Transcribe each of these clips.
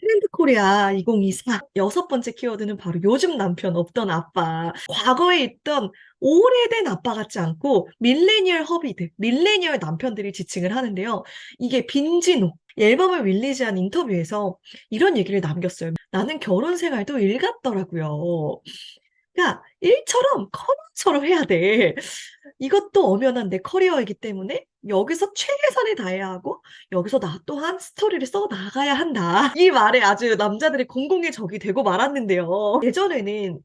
트렌드 코리아 2024 여섯 번째 키워드는 바로 요즘 남편 없던 아빠. 과거에 있던 오래된 아빠 같지 않고 밀레니얼 허비들, 밀레니얼 남편들이 지칭을 하는데요. 이게 빈지노. 앨범을 릴리즈한 인터뷰에서 이런 얘기를 남겼어요. 나는 결혼 생활도 일 같더라고요. 그러니까 일처럼 커리어처럼 해야 돼. 이것도 엄연한 내 커리어이기 때문에 여기서 최선을 다해야 하고 여기서 나 또한 스토리를 써 나가야 한다. 이 말에 아주 남자들의 공공의 적이 되고 말았는데요. 예전에는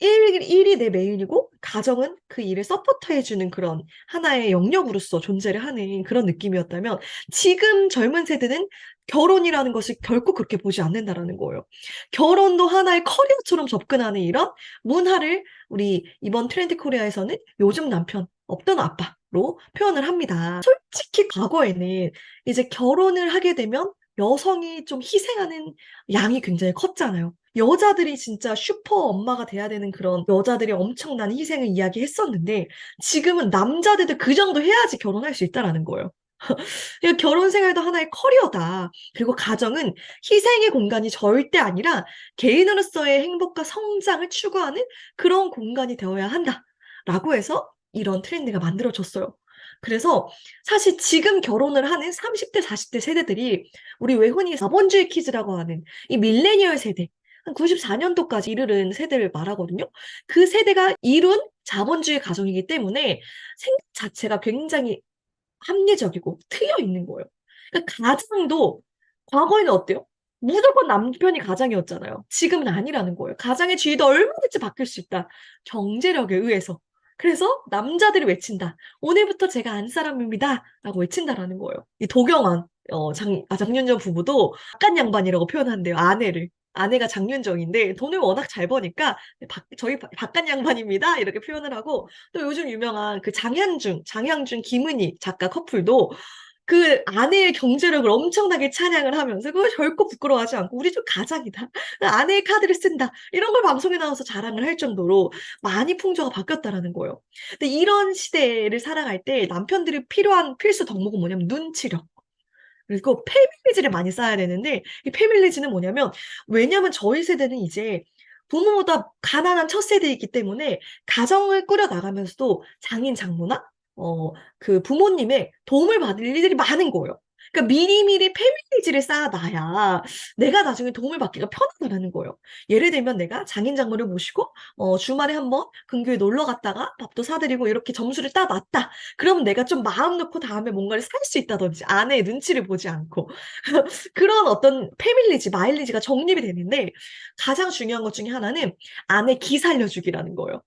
일, 일이 내 메인이고 가정은 그 일을 서포트해주는 그런 하나의 영역으로서 존재를 하는 그런 느낌이었다면 지금 젊은 세대는 결혼이라는 것을 결코 그렇게 보지 않는다라는 거예요. 결혼도 하나의 커리어처럼 접근하는 이런 문화를 우리 이번 트렌드 코리아에서는 요즘 남편 없던 아빠로 표현을 합니다. 솔직히 과거에는 이제 결혼을 하게 되면 여성이 좀 희생하는 양이 굉장히 컸잖아요. 여자들이 진짜 슈퍼 엄마가 돼야 되는 그런 여자들이 엄청난 희생을 이야기했었는데 지금은 남자들도 그 정도 해야지 결혼할 수 있다라는 거예요. 그러니까 결혼 생활도 하나의 커리어다. 그리고 가정은 희생의 공간이 절대 아니라 개인으로서의 행복과 성장을 추구하는 그런 공간이 되어야 한다. 라고 해서 이런 트렌드가 만들어졌어요. 그래서 사실 지금 결혼을 하는 30대, 40대 세대들이 우리 왜 흔히 자본주의 키즈라고 하는 이 밀레니얼 세대, 한 94년도까지 이르는 세대를 말하거든요. 그 세대가 이룬 자본주의 가정이기 때문에 생각 자체가 굉장히 합리적이고 트여 있는 거예요. 그러니까 가장도 과거에는 어때요? 무조건 남편이 가장이었잖아요. 지금은 아니라는 거예요. 가장의 지위도 얼마든지 바뀔 수 있다. 경제력에 의해서. 그래서 남자들이 외친다. 오늘부터 제가 안 사람입니다. 라고 외친다라는 거예요. 이 도경원, 어, 장, 아, 장윤정 부부도 약간 양반이라고 표현한대요. 아내를. 아내가 장윤정인데 돈을 워낙 잘 버니까 박- 저희 바- 바깥 양반입니다 이렇게 표현을 하고 또 요즘 유명한 그 장현준, 장현준, 김은희 작가 커플도 그 아내의 경제력을 엄청나게 찬양을 하면서 그걸 결코 부끄러워하지 않고 우리 좀 가장이다. 아내의 카드를 쓴다. 이런 걸 방송에 나와서 자랑을 할 정도로 많이 풍조가 바뀌었다라는 거예요. 근데 이런 시대를 살아갈 때 남편들이 필요한 필수 덕목은 뭐냐면 눈치력. 그리고 패밀리지를 많이 쌓아야 되는데 이 패밀리지는 뭐냐면 왜냐면 저희 세대는 이제 부모보다 가난한 첫 세대이기 때문에 가정을 꾸려 나가면서도 장인 장모나 어 그 부모님의 도움을 받을 일들이 많은 거예요. 그러니까 미리미리 패밀리지를 쌓아놔야 내가 나중에 도움을 받기가 편하다라는 거예요. 예를 들면 내가 장인 장모를 모시고 어 주말에 한번 근교에 놀러 갔다가 밥도 사드리고 이렇게 점수를 따놨다. 그러면 내가 좀 마음 놓고 다음에 뭔가를 살 수 있다든지 아내의 눈치를 보지 않고 그런 어떤 패밀리지, 마일리지가 정립이 되는데 가장 중요한 것 중에 하나는 아내 기 살려주기라는 거예요.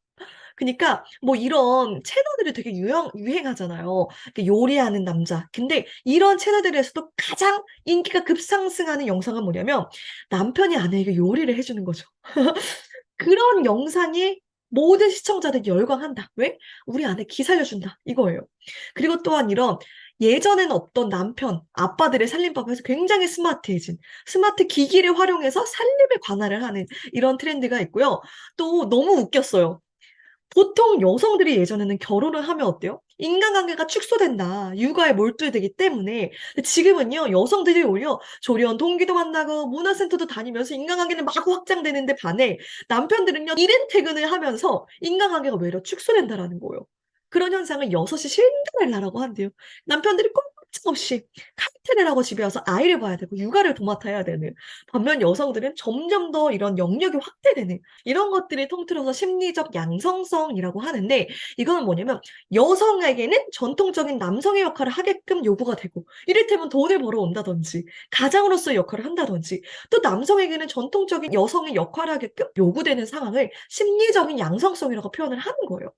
그니까 뭐 이런 채널들이 되게 유형 유행하잖아요. 그 요리하는 남자. 근데 이런 채널들에서도 가장 인기가 급상승하는 영상은 뭐냐면 남편이 아내에게 요리를 해 주는 거죠. 그런 영상이 모든 시청자들이 열광한다. 왜? 우리 아내 기 살려준다. 이거예요. 그리고 또한 이런 예전에는 없던 남편, 아빠들의 살림법에서 굉장히 스마트해진 스마트 기기를 활용해서 살림에 관할을 하는 이런 트렌드가 있고요. 또 너무 웃겼어요. 보통 여성들이 예전에는 결혼을 하면 어때요? 인간관계가 축소된다. 육아에 몰두해야 되기 때문에. 지금은요, 여성들이 오히려 조리원 동기도 만나고 문화센터도 다니면서 인간관계는 마구 확장되는데 반해 남편들은요, 이른 퇴근을 하면서 인간관계가 오히려 축소된다라는 거예요. 그런 현상을 6시 신데렐라라고 한대요. 남편들이 꼼 짝없이 칼퇴를 하고 집에 와서 아이를 봐야 되고 육아를 도맡아야 되는 반면 여성들은 점점 더 이런 영역이 확대되는 이런 것들이 통틀어서 심리적 양성성이라고 하는데 이거는 뭐냐면 여성에게는 전통적인 남성의 역할을 하게끔 요구가 되고 이를테면 돈을 벌어온다든지 가장으로서의 역할을 한다든지 또 남성에게는 전통적인 여성의 역할을 하게끔 요구되는 상황을 심리적인 양성성이라고 표현을 하는 거예요.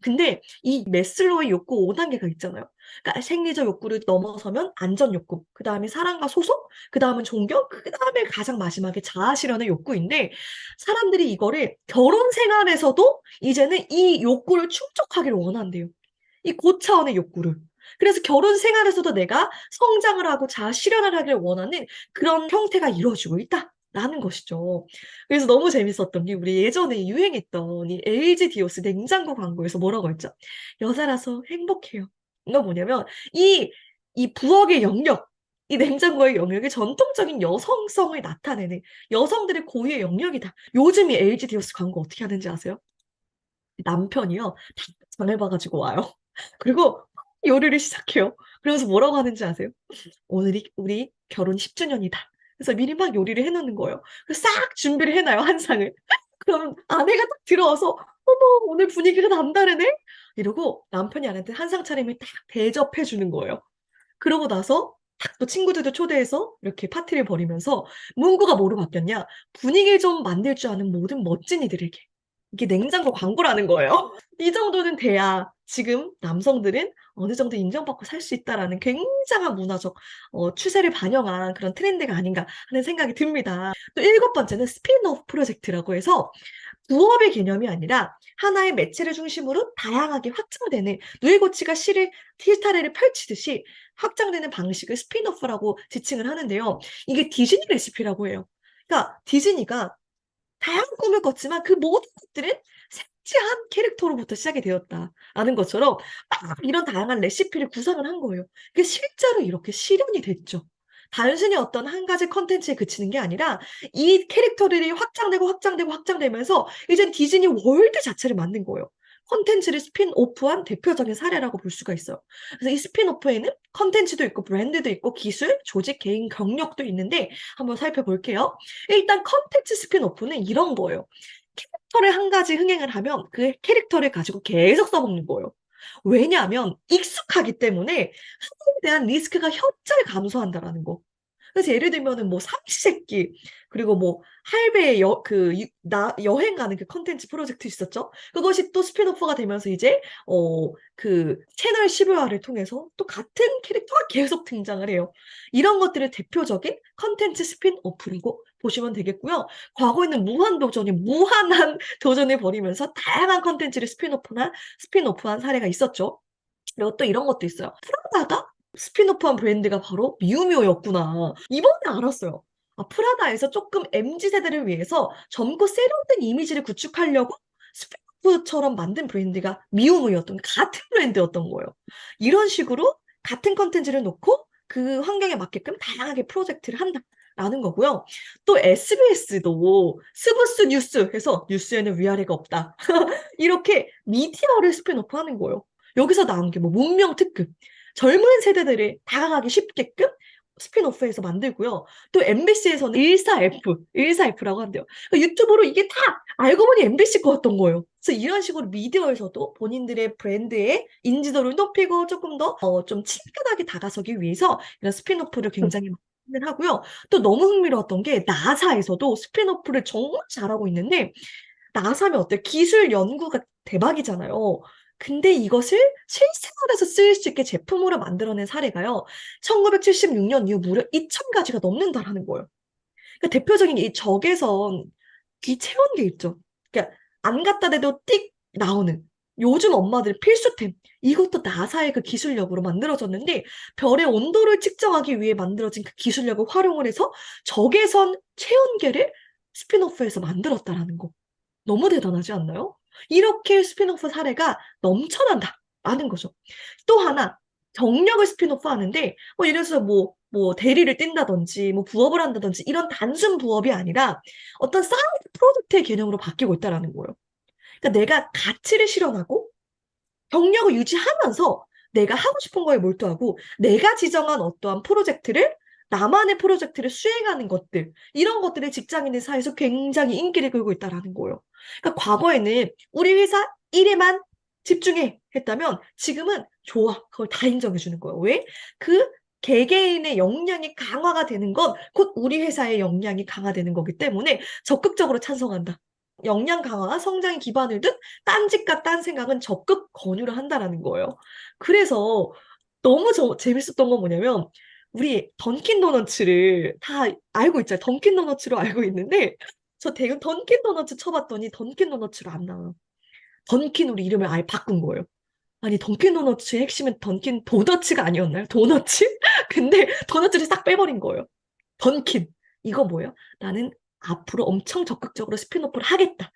근데 이 메슬로의 욕구 5단계가 있잖아요. 그러니까 생리적 욕구를 넘어서면 안전 욕구, 그 다음에 사랑과 소속, 그 다음은 존경, 그 다음에 가장 마지막에 자아 실현의 욕구인데 사람들이 이거를 결혼 생활에서도 이제는 이 욕구를 충족하기를 원한대요. 이 고차원의 욕구를. 그래서 결혼 생활에서도 내가 성장을 하고 자아 실현을 하기를 원하는 그런 형태가 이루어지고 있다. 라는 것이죠. 그래서 너무 재밌었던 게 우리 예전에 유행했던 이 LG 디오스 냉장고 광고에서 뭐라고 했죠? 여자라서 행복해요. 이거 뭐냐면 이, 이 부엌의 영역, 이 냉장고의 영역이 전통적인 여성성을 나타내는 여성들의 고유의 영역이다. 요즘 이 LG 디오스 광고 어떻게 하는지 아세요? 남편이요. 다 장을 봐가지고 와요. 그리고 요리를 시작해요. 그러면서 뭐라고 하는지 아세요? 오늘이 우리 결혼 10주년이다. 그래서 미리 막 요리를 해놓는 거예요. 그래서 싹 준비를 해놔요, 한 상을. 그럼 아내가 딱 들어와서, 어머, 오늘 분위기가 남다르네? 이러고 남편이 아내한테 한상 차림을 딱 대접해 주는 거예요. 그러고 나서 딱또 친구들도 초대해서 이렇게 파티를 벌이면서 문구가 뭐로 바뀌었냐? 분위기를 좀 만들 줄 아는 모든 멋진 이들에게. 이게 냉장고 광고라는 거예요. 이 정도는 돼야 지금 남성들은 어느 정도 인정받고 살 수 있다라는 굉장한 문화적 어, 추세를 반영한 그런 트렌드가 아닌가 하는 생각이 듭니다. 또 일곱 번째는 스피노프 프로젝트라고 해서 부업의 개념이 아니라 하나의 매체를 중심으로 다양하게 확장되는 누에고치가 시를 티타레를 펼치듯이 확장되는 방식을 스피노프라고 지칭을 하는데요. 이게 디즈니 레시피라고 해요. 그러니까 디즈니가 다양한 꿈을 꿨지만 그 모든 것들은 한 캐릭터로부터 시작이 되었다라는 것처럼 막 이런 다양한 레시피를 구상을 한 거예요. 그게 실제로 이렇게 실현이 됐죠. 단순히 어떤 한 가지 컨텐츠에 그치는 게 아니라 이 캐릭터들이 확장되고 확장되고 확장되면서 이젠 디즈니 월드 자체를 만든 거예요. 컨텐츠를 스핀오프한 대표적인 사례라고 볼 수가 있어요. 그래서 이 스핀오프에는 컨텐츠도 있고 브랜드도 있고 기술, 조직, 개인 경력도 있는데 한번 살펴볼게요. 일단 컨텐츠 스핀오프는 이런 거예요. 캐릭터를 한 가지 흥행을 하면 그 캐릭터를 가지고 계속 써먹는 거예요. 왜냐하면 익숙하기 때문에 한국에 대한 리스크가 현저히 감소한다라는 거. 그래서 예를 들면은 뭐 삼시세끼 그리고 뭐 할배 여, 그, 유- 나, 여행 가는 그 컨텐츠 프로젝트 있었죠? 그것이 또 스핀오프가 되면서 이제, 어, 그 채널 15화를 통해서 또 같은 캐릭터가 계속 등장을 해요. 이런 것들을 대표적인 컨텐츠 스핀오프라고 보시면 되겠고요. 과거에는 무한도전이 무한한 도전을 벌이면서 다양한 컨텐츠를 스핀오프나 스핀오프한 사례가 있었죠. 그리고 또 이런 것도 있어요. 프라다가 스핀오프한 브랜드가 바로 미우미우였구나. 이번에 알았어요. 아, 프라다에서 조금 MZ 세대를 위해서 젊고 세련된 이미지를 구축하려고 스핀오프처럼 만든 브랜드가 미우미우였던 같은 브랜드였던 거예요. 이런 식으로 같은 컨텐츠를 놓고 그 환경에 맞게끔 다양하게 프로젝트를 한다 라는 거고요. 또 SBS도 스브스 뉴스 해서 뉴스에는 위아래가 없다. 이렇게 미디어를 스핀오프 하는 거예요. 여기서 나온 게 뭐 문명 특급, 젊은 세대들을 다가가기 쉽게끔 스핀오프해서 만들고요. 또 MBC에서는 14F, 14F라고 한대요. 그러니까 유튜브로 이게 다 알고 보니 MBC 거였던 거예요. 그래서 이런 식으로 미디어에서도 본인들의 브랜드의 인지도를 높이고 조금 더 어, 좀 친근하게 다가서기 위해서 이런 스핀오프를 굉장히 하고요. 또 너무 흥미로웠던 게 나사에서도 스핀오프를 정말 잘하고 있는데 나사면 어때요? 기술 연구가 대박이잖아요. 근데 이것을 실생활에서 쓰일 수 있게 제품으로 만들어낸 사례가요. 1976년 이후 무려 2,000가지가 넘는다라는 거예요. 그러니까 대표적인 이 적외선 귀 체온계 있죠. 그러니까 안 갖다 대도 띡 나오는 요즘 엄마들 필수템. 이것도 나사의 그 기술력으로 만들어졌는데 별의 온도를 측정하기 위해 만들어진 그 기술력을 활용을 해서 적외선 체온계를 스피노프에서 만들었다라는 거. 너무 대단하지 않나요? 이렇게 스피노프 사례가 넘쳐난다 라는 거죠. 또 하나 경력을 스피노프 하는데 뭐 예를 들어서 뭐, 뭐 대리를 뛴다든지 뭐 부업을 한다든지 이런 단순 부업이 아니라 어떤 사이드 프로젝트의 개념으로 바뀌고 있다라는 거예요. 그러니까 내가 가치를 실현하고 경력을 유지하면서 내가 하고 싶은 거에 몰두하고 내가 지정한 어떠한 프로젝트를 나만의 프로젝트를 수행하는 것들 이런 것들이 직장인의 사이에서 굉장히 인기를 끌고 있다라는 거예요. 그러니까 과거에는 우리 회사 일에만 집중해 했다면 지금은 좋아 그걸 다 인정해 주는 거예요. 왜? 그 개개인의 역량이 강화가 되는 건 곧 우리 회사의 역량이 강화되는 거기 때문에 적극적으로 찬성한다. 역량 강화와 성장에 기반을 둔 딴짓과 딴 생각은 적극 권유를 한다라는 거예요. 그래서 너무 저, 재밌었던 건 뭐냐면 우리 던킨 도너츠를 다 알고 있잖아요. 던킨 도너츠로 알고 있는데 저 대금 던킨 도너츠 쳐봤더니 던킨 도너츠로 안 나와요. 던킨 우리 이름을 아예 바꾼 거예요. 아니 던킨 도너츠의 핵심은 던킨 도너츠가 아니었나요? 도너츠? 근데 도너츠를 싹 빼버린 거예요. 던킨. 이거 뭐예요? 나는 앞으로 엄청 적극적으로 스피노프를 하겠다.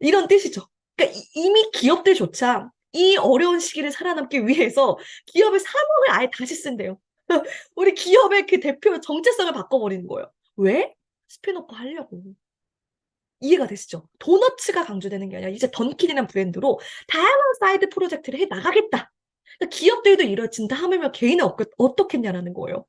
이런 뜻이죠. 그러니까 이- 이미 기업들조차 이 어려운 시기를 살아남기 위해서 기업의 사명을 아예 다시 쓴대요. 우리 기업의 그 대표 정체성을 바꿔버리는 거예요. 왜? 스피노프 하려고. 이해가 되시죠? 도너츠가 강조되는 게 아니라 이제 던킨이라는 브랜드로 다양한 사이드 프로젝트를 해 나가겠다. 그러니까 기업들도 이뤄진다 하면 개인은 어, 어떻겠냐라는 거예요.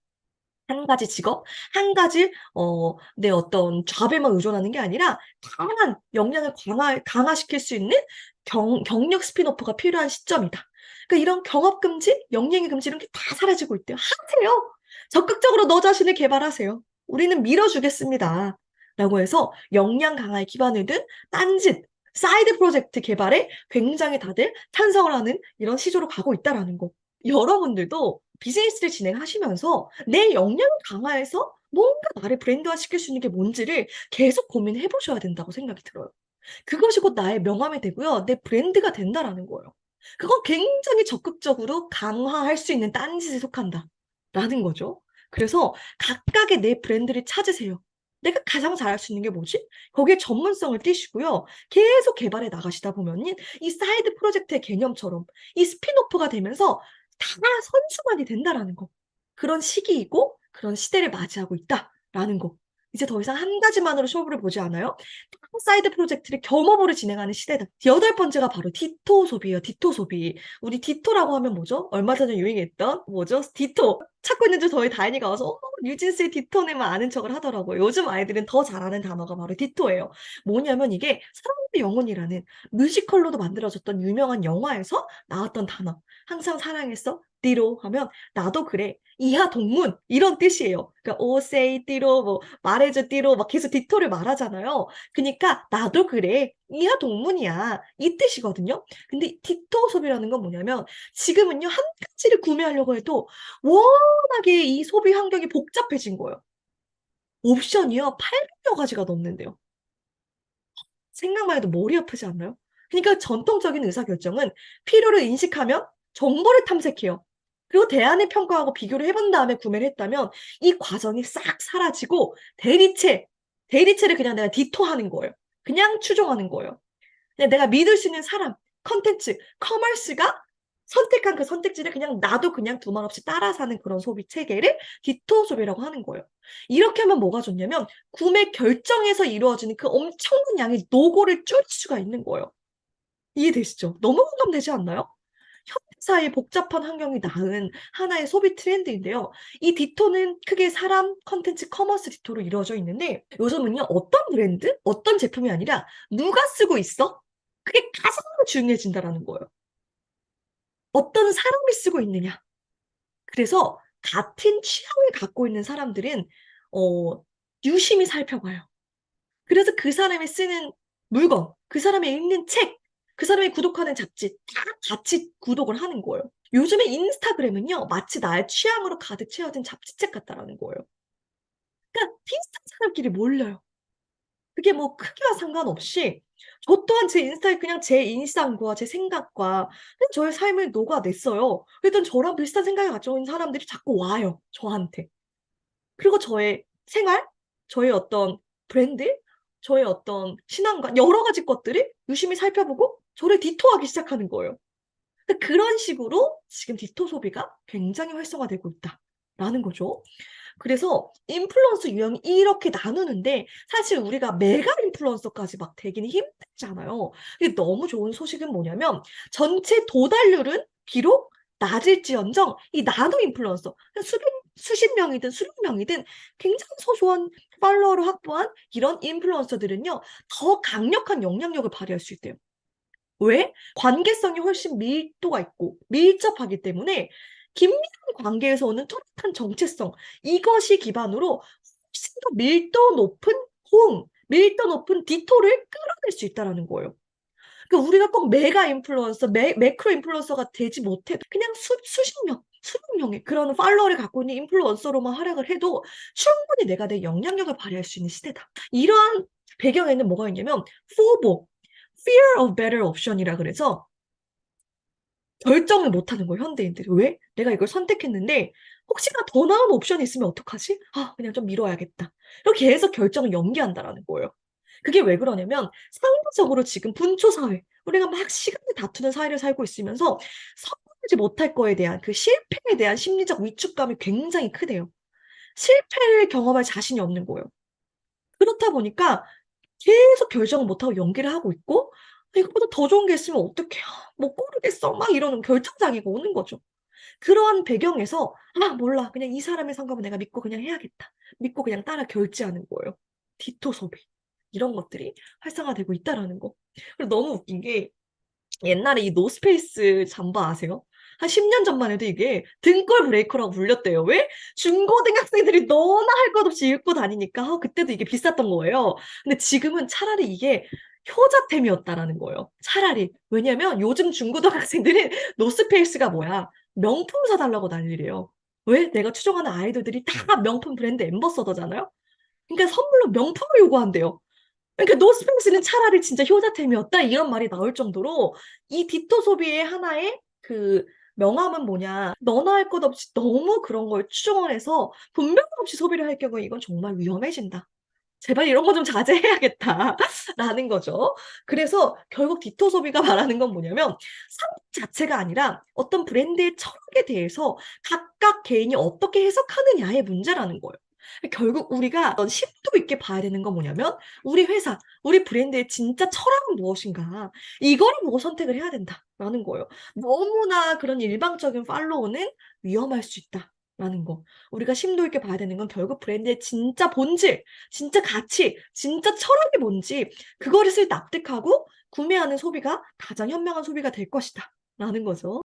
한 가지 직업, 한 가지 어, 내 어떤 잡에만 의존하는 게 아니라 다양한 역량을 강화, 강화시킬 수 있는 경, 경력 스피노프가 필요한 시점이다. 그러니까 이런 경업 금지, 역량의 금지 이런 게 다 사라지고 있대요. 하세요. 적극적으로 너 자신을 개발하세요. 우리는 밀어주겠습니다. 라고 해서 역량 강화에 기반을 둔 딴짓, 사이드 프로젝트 개발에 굉장히 다들 찬성을 하는 이런 시조로 가고 있다라는 거. 여러분들도 비즈니스를 진행하시면서 내 역량을 강화해서 뭔가 나를 브랜드화 시킬 수 있는 게 뭔지를 계속 고민해 보셔야 된다고 생각이 들어요. 그것이 곧 나의 명함이 되고요. 내 브랜드가 된다라는 거예요. 그건 굉장히 적극적으로 강화할 수 있는 딴짓에 속한다. 라는 거죠. 그래서 각각의 내 브랜드를 찾으세요. 내가 가장 잘할 수 있는 게 뭐지? 거기에 전문성을 띄시고요. 계속 개발해 나가시다 보면은 이 사이드 프로젝트의 개념처럼 이 스피노프가 되면서 다 선수만이 된다라는 거. 그런 시기이고 그런 시대를 맞이하고 있다라는 거. 이제 더 이상 한 가지만으로 쇼부를 보지 않아요. 사이드 프로젝트를 겸업으로 진행하는 시대다. 여덟 번째가 바로 디토 소비예요. 디토 소비. 우리 디토라고 하면 뭐죠? 얼마 전에 유행했던 뭐죠? 디토. 찾고 있는 줄 저희 다인이가 와서 어, 뉴진스의 디토네만 아는 척을 하더라고요. 요즘 아이들은 더 잘하는 단어가 바로 디토예요. 뭐냐면 이게 사랑의 영혼이라는 뮤지컬로도 만들어졌던 유명한 영화에서 나왔던 단어. 항상 사랑했어? 띠로 하면 나도 그래. 이하 동문 이런 뜻이에요. 그러니까 오세이 띠로 뭐 말해줘 띠로 막 계속 디토를 말하잖아요. 그러니까 나도 그래. 이하 동문이야. 이 뜻이거든요. 근데 디토 소비라는 건 뭐냐면 지금은요 한 가지를 구매하려고 해도 워낙에 이 소비 환경이 복잡해진 거예요. 옵션이요 800여 가지가 넘는데요. 생각만 해도 머리 아프지 않나요? 그러니까 전통적인 의사결정은 필요를 인식하면 정보를 탐색해요. 그리고 대안을 평가하고 비교를 해본 다음에 구매를 했다면 이 과정이 싹 사라지고 대리체, 대리체를 그냥 내가 디토하는 거예요. 그냥 추종하는 거예요. 그냥 내가 믿을 수 있는 사람, 컨텐츠, 커머스가 선택한 그 선택지를 그냥 나도 그냥 두말 없이 따라 사는 그런 소비 체계를 디토 소비라고 하는 거예요. 이렇게 하면 뭐가 좋냐면 구매 결정에서 이루어지는 그 엄청난 양의 노고를 줄일 수가 있는 거예요. 이해되시죠? 너무 공감되지 않나요? 현대사의 복잡한 환경이 낳은 하나의 소비 트렌드인데요. 이 디토는 크게 사람, 컨텐츠, 커머스 디토로 이루어져 있는데 요즘은요. 어떤 브랜드, 어떤 제품이 아니라 누가 쓰고 있어? 그게 가장 중요해진다라는 거예요. 어떤 사람이 쓰고 있느냐. 그래서 같은 취향을 갖고 있는 사람들은 어, 유심히 살펴봐요. 그래서 그 사람이 쓰는 물건, 그 사람이 읽는 책, 그 사람이 구독하는 잡지 다 같이 구독을 하는 거예요. 요즘에 인스타그램은요, 마치 나의 취향으로 가득 채워진 잡지책 같다라는 거예요. 그러니까 비슷한 사람끼리 몰려요. 그게 뭐 크기와 상관없이 저 또한 제 인스타에 그냥 제 일상과 제 생각과 저의 삶을 녹아냈어요. 그랬더니 저랑 비슷한 생각을 가지고 있는 사람들이 자꾸 와요, 저한테. 그리고 저의 생활, 저의 어떤 브랜드, 저의 어떤 신앙관, 여러 가지 것들을 유심히 살펴보고 저를 디토하기 시작하는 거예요. 그런 식으로 지금 디토 소비가 굉장히 활성화되고 있다라는 거죠. 그래서 인플루언서 유형이 이렇게 나누는데 사실 우리가 메가 인플루언서까지 막 되기는 힘들잖아요. 근데 너무 좋은 소식은 뭐냐면 전체 도달률은 비록 낮을지언정 이 나노 인플루언서 수백 수십 명이든 수백 명이든 굉장히 소소한 팔로워를 확보한 이런 인플루언서들은요 더 강력한 영향력을 발휘할 수 있대요. 왜? 관계성이 훨씬 밀도가 있고 밀접하기 때문에 긴밀한 관계에서 오는 뚜렷한 정체성 이것이 기반으로 훨씬 더 밀도 높은 호응, 밀도 높은 디토를 끌어낼 수 있다는 거예요. 그러니까 우리가 꼭 메가 인플루언서, 매, 매크로 인플루언서가 되지 못해도 그냥 수, 수십 명, 수백 명의 그런 팔로워를 갖고 있는 인플루언서로만 활약을 해도 충분히 내가 내 영향력을 발휘할 수 있는 시대다. 이러한 배경에는 뭐가 있냐면 포보, fear of better option이라 그래서 결정을 못 하는 거예요, 현대인들이. 왜? 내가 이걸 선택했는데 혹시나 더 나은 옵션이 있으면 어떡하지? 아, 그냥 좀 미뤄야겠다. 이렇게 해서 결정을 연기한다라는 거예요. 그게 왜 그러냐면 상대적으로 지금 분초 사회, 우리가 막 시간을 다투는 사회를 살고 있으면서 성공하지 못할 거에 대한 그 실패에 대한 심리적 위축감이 굉장히 크대요. 실패를 경험할 자신이 없는 거예요. 그렇다 보니까 계속 결정을 못하고 연기를 하고 있고 '이거보다 더 좋은 게 있으면 어떡해. 못 고르겠어.' 막 이러는 결정장애가 오는 거죠. 그러한 배경에서 '아 몰라. 그냥 이 사람의 상관은 내가 믿고 그냥 해야겠다.' 믿고 그냥 따라 결제하는 거예요. 디토 소비. 이런 것들이 활성화되고 있다라는 거. 그리고 너무 웃긴 게 옛날에 이 노스페이스 잠바 아세요? 한 10년 전만 해도 이게 등골 브레이커라고 불렸대요. 왜? 중고등학생들이 너나 할 것 없이 입고 다니니까 어 그때도 이게 비쌌던 거예요. 근데 지금은 차라리 이게 효자템이었다라는 거예요. 차라리. 왜냐면 요즘 중고등학생들은 노스페이스가 뭐야? 명품 사 달라고 난리래요. 왜? 내가 추종하는 아이돌들이 다 명품 브랜드 앰버서더잖아요. 그러니까 선물로 명품을 요구한대요. 그러니까 노스페이스는 차라리 진짜 효자템이었다 이런 말이 나올 정도로 이 디토 소비의 하나의 그 명함은 뭐냐. 너나 할 것 없이 너무 그런 걸 추종을 해서 분별 없이 소비를 할 경우에 이건 정말 위험해진다. 제발 이런 거 좀 자제해야겠다라는 거죠. 그래서 결국 디토 소비가 말하는 건 뭐냐면 상품 자체가 아니라 어떤 브랜드의 철학에 대해서 각각 개인이 어떻게 해석하느냐의 문제라는 거예요. 결국 우리가 심도 있게 봐야 되는 건 뭐냐면 우리 회사, 우리 브랜드의 진짜 철학은 무엇인가? 이거를 보고 선택을 해야 된다라는 거예요. 너무나 그런 일방적인 팔로우는 위험할 수 있다 라는 거. 우리가 심도 있게 봐야 되는 건 결국 브랜드의 진짜 본질, 진짜 가치, 진짜 철학이 뭔지 그거를 납득하고 구매하는 소비가 가장 현명한 소비가 될 것이다 라는 거죠.